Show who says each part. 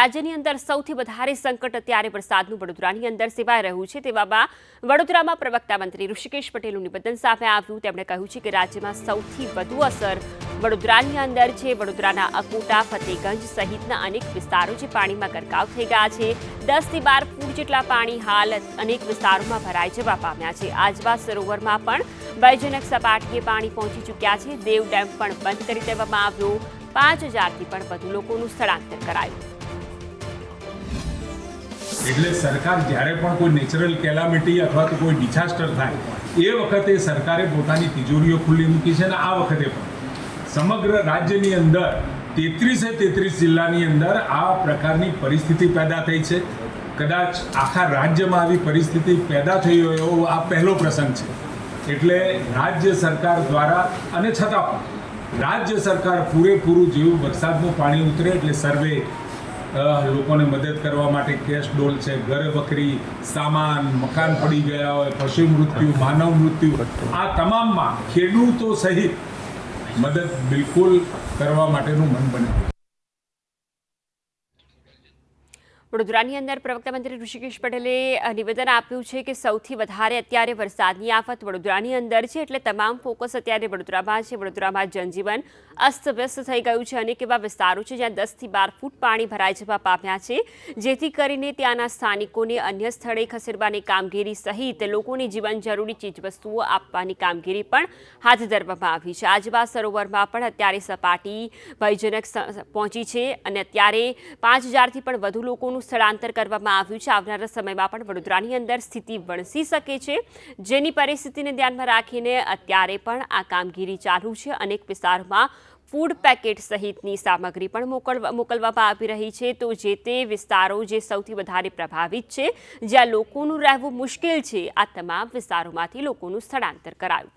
Speaker 1: રાજ્યની અંદર સૌથી વધારે સંકટ અત્યારે વરસાદનું વડોદરાની અંદર સેવાઈ રહ્યું છે. તેવામાં વડોદરામાં પ્રવક્તા મંત્રી ઋષિકેશ પટેલનું નિવેદન સામે આવ્યું. તેમણે કહ્યું છે કે રાજ્યમાં સૌથી વધુ અસર વડોદરાની અંદર છે. વડોદરાના અકોટા, ફતેગંજ સહિતના અનેક વિસ્તારો જે પાણીમાં ગરકાવ થઈ ગયા છે. દસથી બાર ફૂટ જેટલા પાણી હાલ અનેક વિસ્તારોમાં ભરાઈ જવા પામ્યા છે. આજવા સરોવરમાં પણ ભયજનક સપાટીએ પાણી પહોંચી ચૂક્યા છે. દેવ ડેમ પણ બંધ કરી દેવામાં આવ્યો. પાંચ હજારથી પણ વધુ લોકોનું સ્થળાંતર કરાયું.
Speaker 2: એટલે સરકાર જ્યારે પણ કોઈ નેચરલ કેલામિટી અથવા તો કોઈ ડિઝાસ્ટર થાય, એ વખતે સરકારે પોતાની તિજોરીઓ ખુલ્લી મૂકી છે અને આ વખતે પણ. સમગ્ર રાજ્યની અંદર તેત્રીસે તેત્રીસ જિલ્લાની અંદર આ પ્રકારની પરિસ્થિતિ પેદા થઈ છે. કદાચ આખા રાજ્યમાં આવી પરિસ્થિતિ પેદા થઈ હોય એવો આ પહેલો પ્રસંગ છે. એટલે રાજ્ય સરકાર દ્વારા અને છતાં પણ રાજ્ય સરકાર પૂરેપૂરું જેવું વરસાદનું પાણી ઉતરે એટલે સર્વે લોકોને મદદ કરવા માટે કેશ ડોલ છે, ઘર વખરી સામાન, મકાન પડી ગયા હોય, પશુ મૃત્યુ, માનવ મૃત્યુ, આ તમામમાં ખેડૂતો સહિત મદદ બિલકુલ કરવા માટેનું મન બને
Speaker 1: વડોદરાની અંદર પ્રવક્તા મંત્રી ઋષિકેશ પટેલે નિવેદન આપ્યું છે કે સૌથી વધારે અત્યારે વરસાદની આફત વડોદરાની અંદર છે, એટલે તમામ ફોકસ અત્યારે વડોદરામાં છે. વડોદરામાં જનજીવન અસ્તવ્યસ્ત થઈ ગયું છે અનેક એવા વિસ્તારો છે જ્યાં દસથી બાર ફૂટ પાણી ભરાઈ જવા પામ્યા છે. જેથી કરીને ત્યાંના સ્થાનિકોને અન્ય સ્થળે ખસેડવાની કામગીરી સહિત લોકોને જીવન જરૂરી ચીજવસ્તુઓ આપવાની કામગીરી પણ હાથ ધરવામાં આવી છે. આજવા સરોવરમાં પણ અત્યારે સપાટી ભયજનક પહોંચી છે અને અત્યારે પાંચ હજારથી પણ વધુ લોકોનું સ્થળાંતર કરવામાં આવ્યું છે. આવનારા સમયમાં પણ વડોદરાની અંદર સ્થિતિ વણસી શકે છે. જેની પરિસ્થિતિને ધ્યાનમાં રાખીને અત્યારે પણ આ કામગીરી ચાલુ છે. અનેક વિસ્તારોમાં ફૂડ પેકેટ સહિતની સામગ્રી પણ મોકલવા, મોકલવામાં આવી રહી છે. તો જે તે વિસ્તારો જે સૌથી વધારે પ્રભાવિત છે, જ્યાં લોકોનું રહેવું મુશ્કેલ છે, આ તમામ વિસ્તારોમાંથી લોકોનું સ્થળાંતર કરાયું.